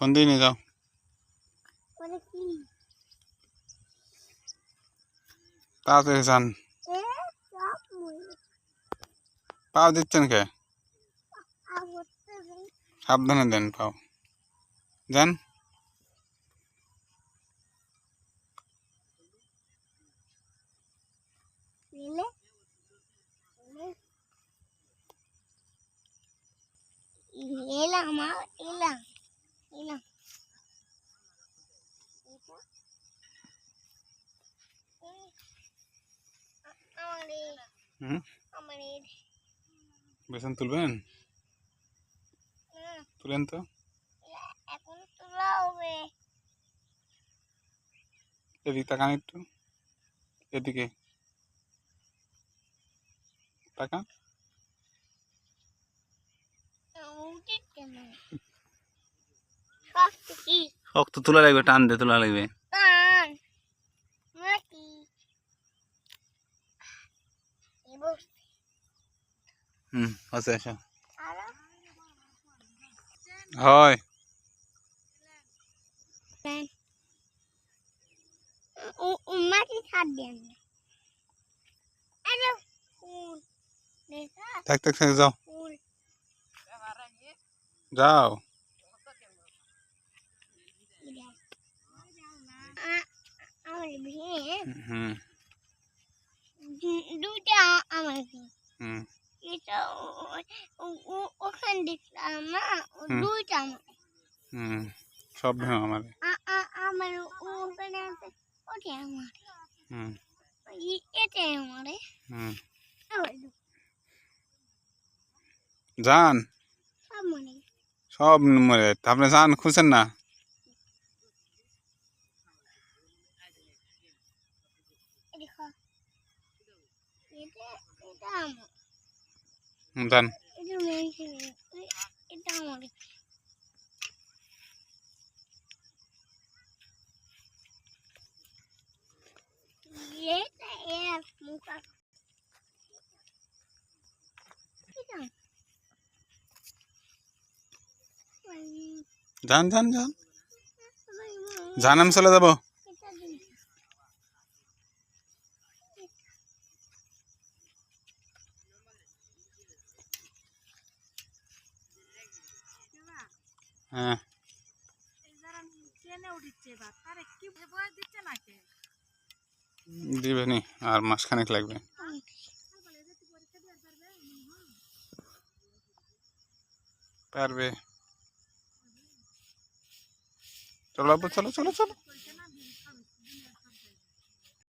কোন দিকে নিয়ে যাও মানে কি তাড়াতাড়ি যান এ সব মুই পাও দিচ্ছেন কে আগতে যাই সাবধানে দেন পাও যান বেসন তুলবেন তুলেন তো এখন তোলা হবে এদিকে তাকান একটু এদিকে তাকান শক্ত তোলা লাগবে টান দিয়ে তোলা লাগবে হুম আছে আসো হয়। থাক থাক থাক যাও। যাও। হুম। দুটা আমার হুম। এটা ওখানে দেখলাম না। দুইটা হুম সব ভেঙো আমার। আ- আ- আমার ওখানে আছে ওটা আমার। হুম। এটাই আমার। হুম। যান সব মরে আপনি যান খুঁজছেন না? এটা এটা আমার। হুম, যান যান যান আমি চলে যাব এটা দিন। হ্যাঁ। দিবে নি আর মাসখানেক লাগবে। পারবে। চলো বাবু চলো চলো চলো।